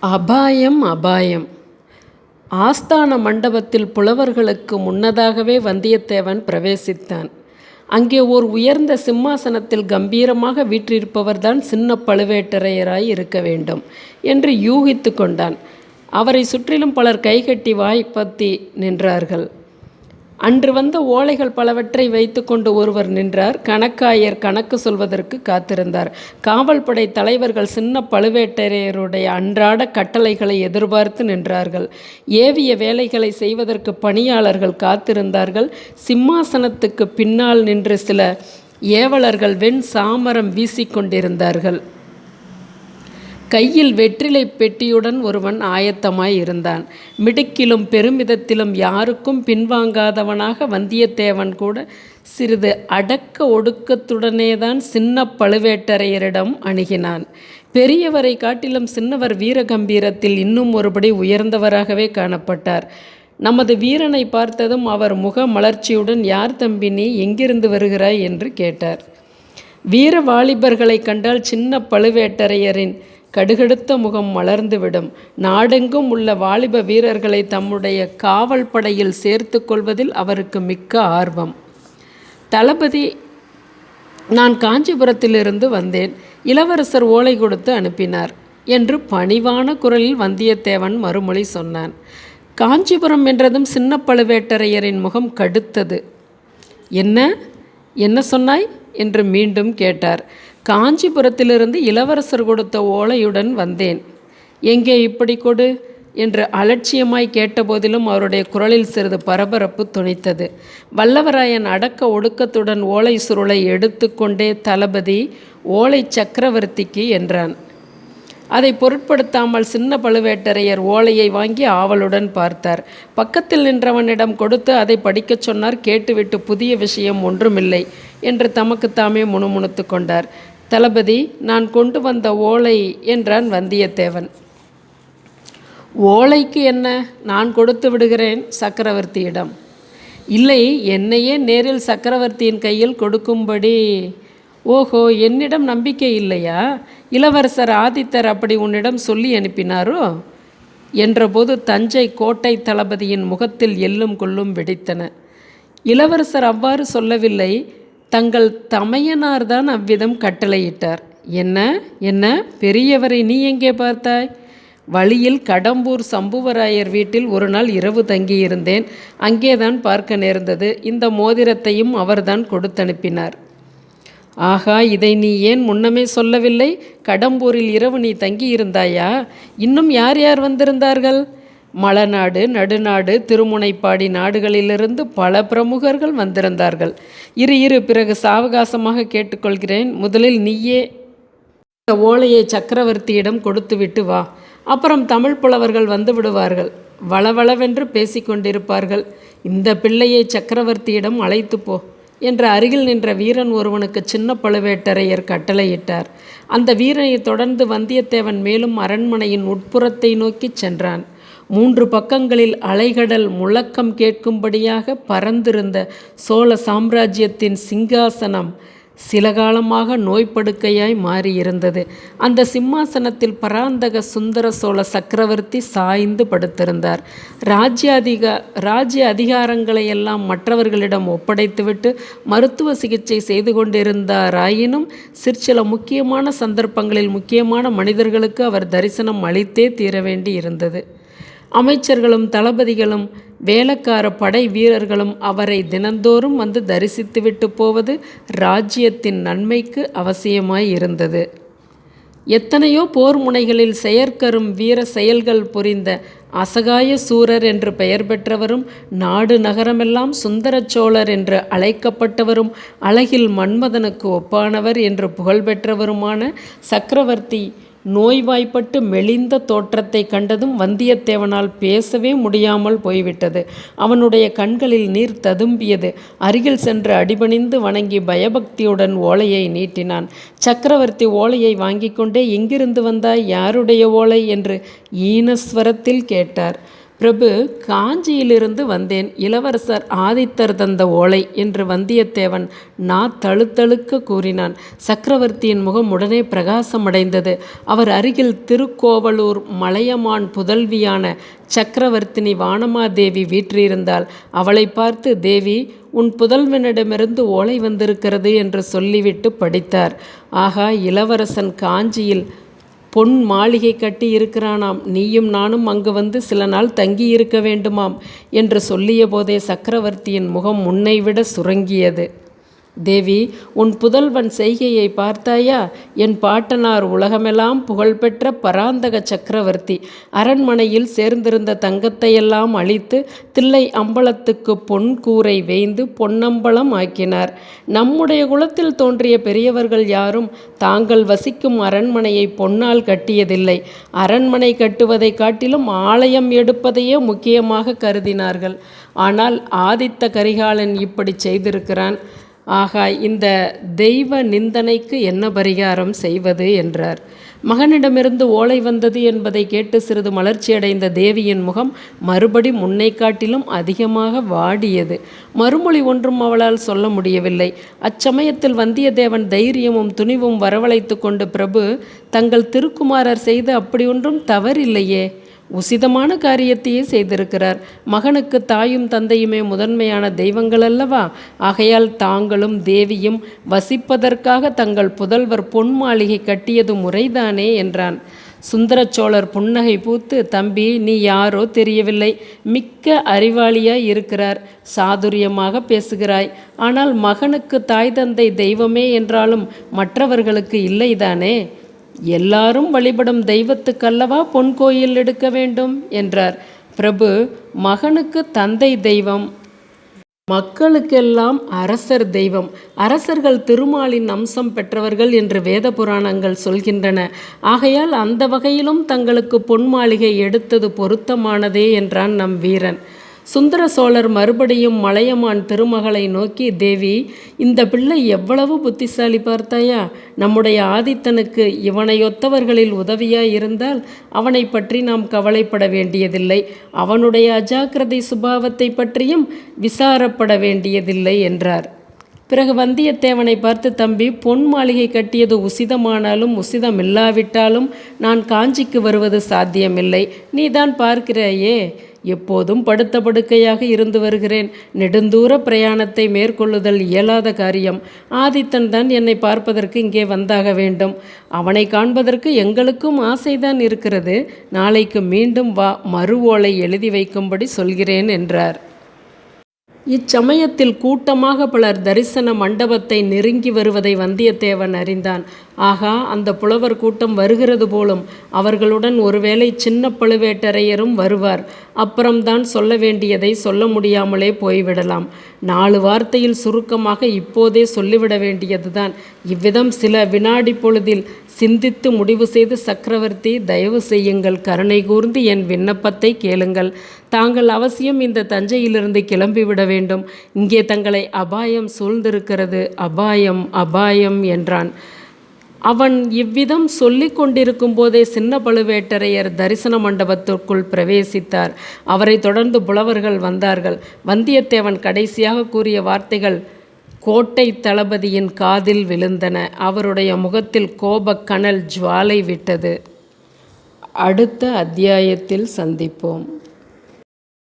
அபாயம் அபாயம். ஆஸ்தான மண்டபத்தில் புலவர்களுக்கு முன்னதாகவே வந்தியத்தேவன் பிரவேசித்தான். அங்கே ஓர் உயர்ந்த சிம்மாசனத்தில் கம்பீரமாக வீற்றிருப்பவர்தான் சின்ன பழுவேட்டரையராய் இருக்க வேண்டும் என்று யூகித்து கொண்டான். அவரை சுற்றிலும் பலர் கைகட்டி வாய்ப்பத்தி நின்றார்கள். அன்று வந்த ஓலைகள் பலவற்றை வைத்துக்கொண்டு ஒருவர் நின்றார். கணக்காயர் கணக்கு சொல்வதற்கு காத்திருந்தார். காவல்படை தலைவர்கள் சின்ன பழுவேட்டரையருடைய அன்றாட கட்டளைகளை எதிர்பார்த்து நின்றார்கள். ஏவிய வேலைகளை செய்வதற்கு பணியாளர்கள் காத்திருந்தார்கள். சிம்மாசனத்துக்கு பின்னால் நின்று சில ஏவலர்கள் வெண் சாமரம் வீசிக்கொண்டிருந்தார்கள் கையில் வெற்றிலை பெட்டியுடன் ஒருவன் ஆயத்தமாய் இருந்தான். மிடுக்கிலும் பெருமிதத்திலும் யாருக்கும் பின்வாங்காதவனாக வந்தியத்தேவன் கூட சிறிது அடக்க ஒடுக்கத்துடனேதான் சின்ன பழுவேட்டரையரிடம் அணுகினான். பெரியவரை காட்டிலும் சின்னவர் வீரகம்பீரத்தில் இன்னும் ஒருபடி உயர்ந்தவராகவே காணப்பட்டார். நமது வீரனை பார்த்ததும் அவர் முக மலர்ச்சியுடன் யார் தம்பி நீ? எங்கிருந்து வருகிறாய்? என்று கேட்டார். வீர வாலிபர்களை கண்டால் சின்ன பழுவேட்டரையரின் கடுகடுத்த முகம் மலர்ந்துவிடும். நாடெங்கும் உள்ள வாலிப வீரர்களை தம்முடைய காவல் படையில் சேர்த்து கொள்வதில் அவருக்கு மிக்க ஆர்வம். தளபதி நான் காஞ்சிபுரத்திலிருந்து வந்தேன். இளவரசர் ஓலை கொடுத்து அனுப்பினார் என்று பணிவான குரலில் வந்தியத்தேவன் மறுமொழி சொன்னான். காஞ்சிபுரம் என்றதும் சின்ன பழுவேட்டரையரின் முகம் கடுத்தது. என்ன? என்ன சொன்னாய்? என்று மீண்டும் கேட்டார். காஞ்சிபுரத்திலிருந்து இளவரசர் கொடுத்த ஓலையுடன் வந்தேன். எங்கே இப்படி கொடு? என்று அலட்சியமாய் கேட்டபோதிலும் அவருடைய குரலில் சிறிது பரபரப்பு துணித்தது. வல்லவராயன் அடக்க ஒடுக்கத்துடன் ஓலை சுருளை எடுத்துக்கொண்டே தளபதி ஓலை சக்கரவர்த்திக்கு என்றான். அதை பொருட்படுத்தாமல் சின்ன பழுவேட்டரையர் ஓலையை வாங்கி ஆவலுடன் பார்த்தார். பக்கத்தில் நின்றவனிடம் கொடுத்து அதை படிக்கச் சொன்னார். கேட்டுவிட்டு புதிய விஷயம் ஒன்றுமில்லை என்று தமக்கு தாமே முணுமுணுத்து கொண்டார். தளபதி நான் கொண்டு வந்த ஓலை என்றான் வந்தியத்தேவன். ஓலைக்கு என்ன? நான் கொடுத்து விடுகிறேன் சக்கரவர்த்தியிடம். இல்லை என்னையே நேரில் சக்கரவர்த்தியின் கையில் கொடுக்கும்படி ஓஹோ என்னிடம் நம்பிக்கை இல்லையா? இளவரசர் ஆதித்தர் அப்படி உன்னிடம் சொல்லி அனுப்பினாரோ? என்றபோது தஞ்சை கோட்டை தளபதியின் முகத்தில் எள்ளும் கொள்ளும் வெடித்தன. இளவரசர் அவ்வாறு சொல்லவில்லை. தங்கள் தமையனார்தான் அவ்விதம் கட்டளையிட்டார். என்ன? என்ன? பெரியவரை நீ எங்கே பார்த்தாய்? வழியில் கடம்பூர் சம்புவராயர் வீட்டில் ஒரு நாள் இரவு தங்கியிருந்தேன். அங்கேதான் பார்க்க நேர்ந்தது. இந்த மோதிரத்தையும் அவர்தான் கொடுத்தனுப்பினார். ஆகா இதை நீ ஏன் முன்னமே சொல்லவில்லை? கடம்பூரில் இரவு நீ தங்கியிருந்தாயா? இன்னும் யார் யார் வந்திருந்தார்கள்? மலநாடு நடுநாடு திருமுனைப்பாடி நாடுகளிலிருந்து பல பிரமுகர்கள் வந்திருந்தார்கள். இரு இரு பிறகு சாவகாசமாக கேட்டுக்கொள்கிறேன். முதலில் நீயே இந்த ஓலையை சக்கரவர்த்தியிடம் கொடுத்துவிட்டு வா. அப்புறம் தமிழ் புலவர்கள் வந்து விடுவார்கள். வளவளவென்று பேசிக்கொண்டிருப்பார்கள். இந்த பிள்ளையை சக்கரவர்த்தியிடம் அழைத்து போ. என்ற அருகில் நின்ற வீரன் ஒருவனுக்கு சின்ன பழுவேட்டரையர் கட்டளையிட்டார். அந்த வீரனை தொடர்ந்து வந்தியத்தேவன் மேலும் அரண்மனையின் உட்புறத்தை நோக்கி சென்றான். மூன்று பக்கங்களில் அலைகடல் முழக்கம் கேட்கும்படியாக பறந்திருந்த சோழ சாம்ராஜ்யத்தின் சிங்காசனம் சில காலமாக நோய்ப்படுக்கையாய் மாறியிருந்தது. அந்த சிம்மாசனத்தில் பராந்தக சுந்தர சோழ சக்கரவர்த்தி சாய்ந்து படுத்திருந்தார். ராஜ்யாதிக ராஜ்ய அதிகாரங்களை எல்லாம் மற்றவர்களிடம் ஒப்படைத்துவிட்டு மருத்துவ சிகிச்சை செய்து கொண்டிருந்தாராயினும் சிற்சில முக்கியமான சந்தர்ப்பங்களில் முக்கியமான மனிதர்களுக்கு அவர் தரிசனம் அளித்தே தீர வேண்டி இருந்தது அமைச்சர்களும் தளபதிகளும் வேலக்கார படை வீரர்களும் அவரை தினந்தோறும் வந்து தரிசித்துவிட்டு போவது ராஜ்யத்தின் நன்மைக்கு அவசியமாய் இருந்தது. எத்தனையோ போர் முனைகளில் செயற்கரும் வீர செயல்கள் புரிந்த அசகாய சூரர் என்று பெயர் பெற்றவரும் நாடு நகரமெல்லாம் சுந்தர சோழர் என்று அழைக்கப்பட்டவரும் அழகில் மன்மதனுக்கு ஒப்பானவர் என்று புகழ்பெற்றவருமான சக்கரவர்த்தி நோய்வாய்ப்பட்டு மெலிந்த தோற்றத்தை கண்டதும் வந்தியத்தேவனால் பேசவே முடியாமல் போய்விட்டது. அவனுடைய கண்களில் நீர் ததும்பியது. அருகில் சென்று அடிபணிந்து வணங்கி பயபக்தியுடன் ஓலையை நீட்டினான். சக்கரவர்த்தி ஓலையை வாங்கிக் கொண்டே எங்கிருந்து வந்தாய்? யாருடைய ஓலை? என்று ஈனஸ்வரத்தில் கேட்டார். பிரபு காஞ்சியிலிருந்து வந்தேன். இளவரசர் ஆதித்தர் தந்த ஓலை என்று வந்தியத்தேவன் நா தழுத்தழுக்க கூறினான். சக்கரவர்த்தியின் முகம் உடனே பிரகாசமடைந்தது. அவர் அருகில் திருக்கோவலூர் மலையமான் புதல்வியான சக்கரவர்த்தினி வானமாதேவி வீற்றிருந்தாள். அவளை பார்த்து தேவி உன் புதல்வனிடமிருந்து ஓலை வந்திருக்கிறது என்று சொல்லிவிட்டு படித்தார். ஆகா இளவரசன் காஞ்சியில் பொன் மாளிகை கட்டி இருக்கிறானாம். நீயும் நானும் அங்கு வந்து சில நாள் தங்கி இருக்க வேண்டுமாம் என்று சொல்லிய போதே சக்கரவர்த்தியின் முகம் முன்னைவிட சுருங்கியது. தேவி உன் புதல்வன் செய்கையை பார்த்தாயா? என் பாட்டனார் உலகமெல்லாம் புகழ்பெற்ற பராந்தக சக்கரவர்த்தி. அரண்மனையில் சேர்ந்திருந்த தங்கத்தையெல்லாம் அழித்து தில்லை அம்பலத்துக்கு பொன் கூரை வேய்ந்து பொன்னம்பலம் ஆக்கினார். நம்முடைய குலத்தில் தோன்றிய பெரியவர்கள் யாரும் தாங்கள் வசிக்கும் அரண்மனையை பொன்னால் கட்டியதில்லை. அரண்மனை கட்டுவதை காட்டிலும் ஆலயம் எடுப்பதையே முக்கியமாக கருதினார்கள். ஆனால் ஆதித்த கரிகாலன் இப்படி செய்திருக்கிறான். ஆகா இந்த தெய்வ நிந்தனைக்கு என்ன பரிகாரம் செய்வது என்றார். மகனிடமிருந்து ஓலை வந்தது என்பதை கேட்டு சிறிது மலர்ச்சியடைந்த தேவியின் முகம் மறுபடி முன்னை காட்டிலும் அதிகமாக வாடியது. மறுமொழி ஒன்றும் அவளால் சொல்ல முடியவில்லை. அச்சமயத்தில் வந்தியத்தேவன் தைரியமும் துணிவும் வரவழைத்து கொண்டு பிரபு தங்கள் திருக்குமாரர் செய்து அப்படி ஒன்றும் தவறில்லையே. உசிதமான காரியத்தையே செய்திருக்கிறார். மகனுக்கு தாயும் தந்தையுமே முதன்மையான தெய்வங்கள் அல்லவா ஆகையால் தாங்களும் தேவியும் வசிப்பதற்காக தங்கள் புதல்வர் பொன் மாளிகை கட்டியது முறைதானே என்றான். சுந்தரச்சோழர் புன்னகை பூத்து தம்பி நீ யாரோ தெரியவில்லை. மிக்க அறிவாளியாய் இருக்கிறார். சாதுரியமாக பேசுகிறாய். ஆனால் மகனுக்கு தாய் தந்தை தெய்வமே என்றாலும் மற்றவர்களுக்கு இல்லைதானே? எல்லாரும் வழிபடும் தெய்வத்துக்கல்லவா பொன் கோயில் எடுக்க வேண்டும் என்றார். பிரபு மகனுக்கு தந்தை தெய்வம். மக்களுக்கெல்லாம் அரசர் தெய்வம். அரசர்கள் திருமாலின் அம்சம் பெற்றவர்கள் என்று வேத புராணங்கள் சொல்கின்றன. ஆகையால் அந்த வகையிலும் தங்களுக்கு பொன் மாளிகை எடுத்தது பொருத்தமானதே என்றான் நம் வீரன். சுந்தர சோழர் மறுபடியும் மலையமான் திருமகளை நோக்கி தேவி இந்த பிள்ளை எவ்வளவு புத்திசாலி பார்த்தாயா? நம்முடைய ஆதித்தனுக்கு இவனையொத்தவர்களில் உதவியாய் இருந்தால் அவனை பற்றி நாம் கவலைப்பட வேண்டியதில்லை. அவனுடைய அஜாக்கிரதை சுபாவத்தை பற்றியும் விசாரப்பட வேண்டியதில்லை என்றார். பிறகு வந்தியத்தேவனை பார்த்து தம்பி பொன் மாளிகை கட்டியது உசிதமானாலும் உசிதம் இல்லாவிட்டாலும் நான் காஞ்சிக்கு வருவது சாத்தியமில்லை. நீதான் பார்க்கிறாயே எப்போதும் படுத்த படுக்கையாக இருந்து வருகிறேன். நெடுந்தூர பிரயாணத்தை மேற்கொள்ளுதல் இயலாத காரியம். ஆதித்தன் தான் என்னை பார்ப்பதற்கு இங்கே வந்தாக வேண்டும். அவனை காண்பதற்கு எங்களுக்கும் ஆசைதான் இருக்கிறது. நாளைக்கு மீண்டும் வா மறு ஓலை எழுதி வைக்கும்படி சொல்கிறேன் என்றார். இச்சமயத்தில் கூட்டமாக பலர் தரிசன மண்டபத்தை நெருங்கி வருவதை வந்தியத்தேவன் அறிந்தான். ஆகா அந்த புலவர் கூட்டம் வருகிறது போலும் அவர்களுடன் ஒருவேளை சின்ன பழுவேட்டரையரும் வருவார். அப்புறம்தான் சொல்ல வேண்டியதை சொல்ல முடியாமலே போய்விடலாம். நாலு வார்த்தையில் சுருக்கமாக இப்போதே சொல்லிவிட வேண்டியதுதான். இவ்விதம் சில வினாடி பொழுதில் சிந்தித்து முடிவு செய்து சக்கரவர்த்தி தயவு செய்யுங்கள் கருணை கூர்ந்து என் விண்ணப்பத்தை கேளுங்கள். தாங்கள் அவசியம் இந்த தஞ்சையிலிருந்து கிளம்பிவிட வேண்டும். இங்கே தங்களை அபாயம் சூழ்ந்திருக்கிறது. அபாயம் அபாயம் என்றான். அவன் இவ்விதம் சொல்லி கொண்டிருக்கும் போதே சின்ன பழுவேட்டரையர் தரிசன மண்டபத்திற்குள் பிரவேசித்தார். அவரை தொடர்ந்து புலவர்கள் வந்தார்கள். வந்தியத்தேவன் கடைசியாக கூறிய வார்த்தைகள் கோட்டை தளபதியின் காதில் விழுந்தன. அவருடைய முகத்தில் கோபக் கனல் ஜுவாலை விட்டது. அடுத்த அத்தியாயத்தில் சந்திப்போம்.